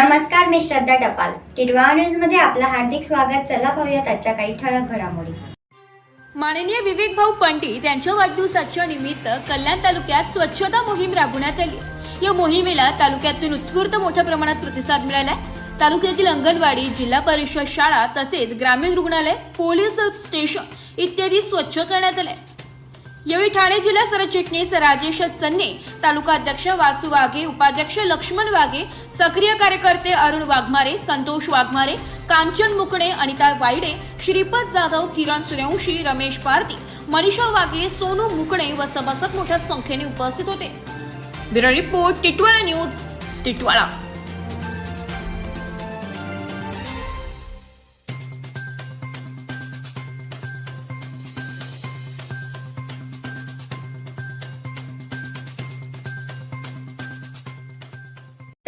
नमस्कार मी श्रद्धा टपाल. टिडवा न्यूजमध्ये आपलं हार्दिक स्वागत. चला पाहूयात आजच्या काही ठळक घडामोडी. माननीय विवेक भाऊ पंडित यांच्या वाढदिवसाच्या निमित्त कल्याण तालुक्यात स्वच्छता मोहीम राबवण्यात आली. या मोहिमेला तालुक्यातून उत्स्फूर्त मोठ्या प्रमाणात प्रतिसाद मिळालाय. तालुक्यातील अंगणवाडी जिल्हा परिषद शाळा तसेच ग्रामीण रुग्णालय पोलीस स्टेशन इत्यादी स्वच्छ करण्यात आले यावेळी ठाणे जिल्हा सरचिटणीस राजेश चन्ने तालुका अध्यक्ष वासू वाघे उपाध्यक्ष लक्ष्मण वाघे सक्रिय कार्यकर्ते अरुण वाघमारे संतोष वाघमारे कांचन मुकणे अनिता वाईडे श्रीपद जाधव किरण सूर्यवंशी रमेश पारती मनीषा वाघे सोनू मुकणे व सभासद मोठ्या संख्येने उपस्थित होते. Bureau report Titwala news Titwala.